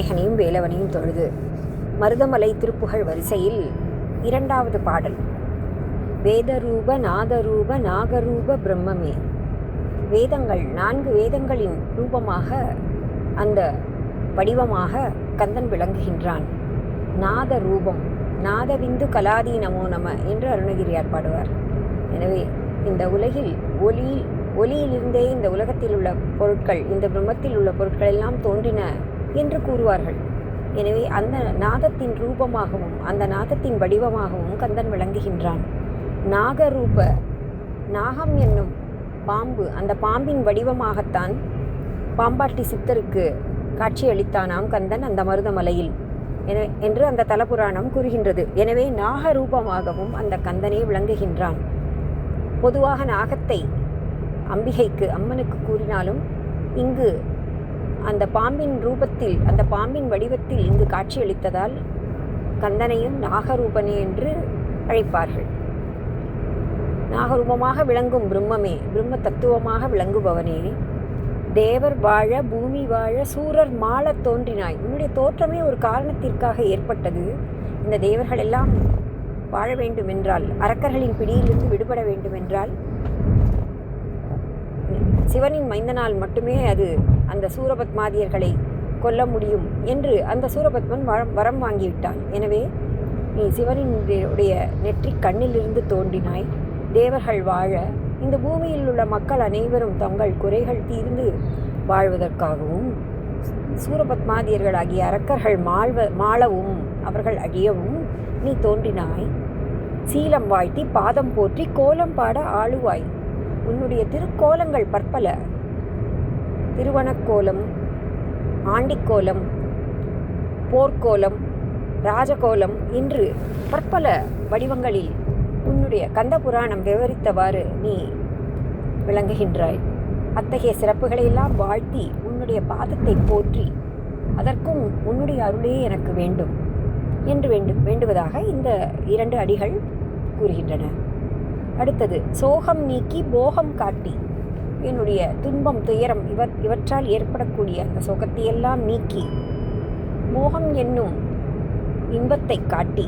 விநாயகனையும் வேலவனையும் தொழுது. மருதமலை திருப்புகழ் வரிசையில் இரண்டாவது பாடல். வேதரூப நாதரூப நாகரூப பிரம்மமே. வேதங்கள் நான்கு வேதங்களின் ரூபமாக அந்த வடிவமாக கந்தன் விளங்குகின்றான். நாத ரூபம் நாதவிந்து கலாதி நமோ நம என்று அருணகிரியார் பாடுவார். எனவே இந்த உலகில் ஒலி ஒலியிலிருந்தே இந்த உலகத்தில் உள்ள பொருட்கள் இந்த பிரம்மத்தில் உள்ள பொருட்கள் எல்லாம் தோன்றின என்று கூறுவார்கள். எனவே அந்த நாதத்தின் ரூபமாகவும் அந்த நாதத்தின் வடிவமாகவும் கந்தன் விளங்குகின்றான். நாகரூப நாகம் என்னும் பாம்பு அந்த பாம்பின் வடிவமாகத்தான் பாம்பாட்டி சித்தருக்கு காட்சியளித்தானாம் கந்தன் அந்த மருதமலையில். என என்று அந்த தலபுராணம் கூறுகின்றது. எனவே நாகரூபமாகவும் அந்த கந்தனே விளங்குகின்றான். பொதுவாக நாகத்தை அம்பிகைக்கு அம்மனுக்கு கூறினாலும் இங்கு அந்த பாம்பின் ரூபத்தில் அந்த பாம்பின் வடிவத்தில் இங்கு காட்சியளித்ததால் கந்தனையும் நாகரூபனே என்று அழைப்பார்கள். நாகரூபமாக விளங்கும் பிரம்மமே பிரம்ம தத்துவமாக விளங்குபவனே. தேவர் வாழ பூமி வாழ சூரர் மாள தோன்றினாய். உன்னுடைய தோற்றமே ஒரு காரணத்திற்காக ஏற்பட்டது. இந்த தேவர்கள் எல்லாம் வாழ வேண்டும் என்றால் அரக்கர்களின் பிடியிலிருந்து விடுபட வேண்டும் என்றால் சிவனின் மைந்தனால் மட்டுமே அது அந்த சூரபத்மாதியர்களை கொல்ல முடியும் என்று அந்த சூரபத்மன் வரம் வாங்கிவிட்டான். எனவே நீ சிவனின் உடைய நெற்றி கண்ணிலிருந்து தோன்றினாய். தேவர்கள் வாழ இந்த பூமியில் உள்ள மக்கள் அனைவரும் தங்கள் குறைகள் தீர்ந்து வாழ்வதற்காகவும் சூரபத்மாதியர்களாகிய அரக்கர்கள் மாழ்வ மாளவும் அவர்கள் அழியவும் நீ தோன்றினாய். சீலம் வாழ்த்தி பாதம் போற்றி கோலம் பாட ஆளுவாய். உன்னுடைய திருக்கோலங்கள் பற்பல. திருவணக்கோலம் ஆண்டிக்கோலம் போர்க்கோலம் ராஜகோலம் என்று பற்பல வடிவங்களில் உன்னுடைய கந்த புராணம் விவரித்தவாறு நீ விளங்குகின்றாய். அத்தகைய சிறப்புகளையெல்லாம் வாழ்த்தி உன்னுடைய பாதத்தை போற்றி அதற்கும் உன்னுடைய அருளே எனக்கு வேண்டும். என்று வேண்டு வேண்டுவதாக இந்த இரண்டு அடிகள் கூறுகின்றன. அடுத்தது சோகம் நீக்கி போகம் காட்டி. என்னுடைய துன்பம் துயரம் இவர் இவற்றால் ஏற்படக்கூடிய அந்த சோகத்தையெல்லாம் நீக்கி. மோகம் என்னும் இன்பத்தை காட்டி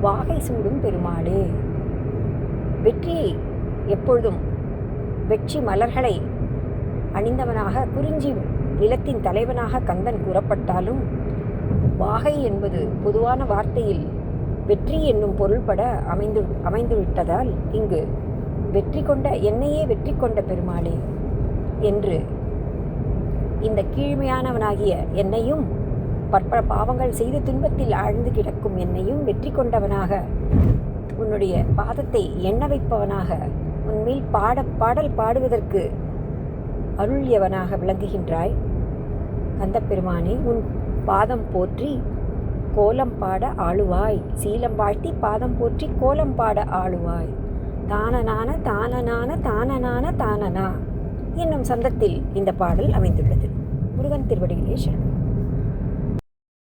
வாகை சூடும் பெருமாளே. வெற்றியை எப்பொழுதும் வெற்றி மலர்களை அணிந்தவனாக குறிஞ்சி நிலத்தின் தலைவனாக கந்தன் கூறப்பட்டாலும் வாகை என்பது பொதுவான வார்த்தையில் வெற்றி என்னும் பொருள்பட அமைந்து அமைந்துவிட்டதால் இங்கு வெற்றி கொண்ட என்னையே வெற்றி கொண்ட பெருமாளே என்று இந்த கீழ்மையானவனாகிய என்னையும் பற்பல பாவங்கள் செய்து துன்பத்தில் ஆழ்ந்து கிடக்கும் என்னையும் வெற்றி கொண்டவனாக உன்னுடைய பாதத்தை எண்ண வைப்பவனாக உன்மேல் பாட பாடல் பாடுவதற்கு அருளியவனாக விளங்குகின்றாய். கந்தப்பெருமானே உன் பாதம் போற்றி கோலம் பாட ஆளுவாய். சீலம் வாழ்த்தி பாதம் போற்றி கோலம் பாட ஆளுவாய். தானனான தானனான தானனான தானனா. என்னும் சந்தத்தில் இந்த பாடல் அமைந்துள்ளது. முருகன் திருவடிகளே சரணம்.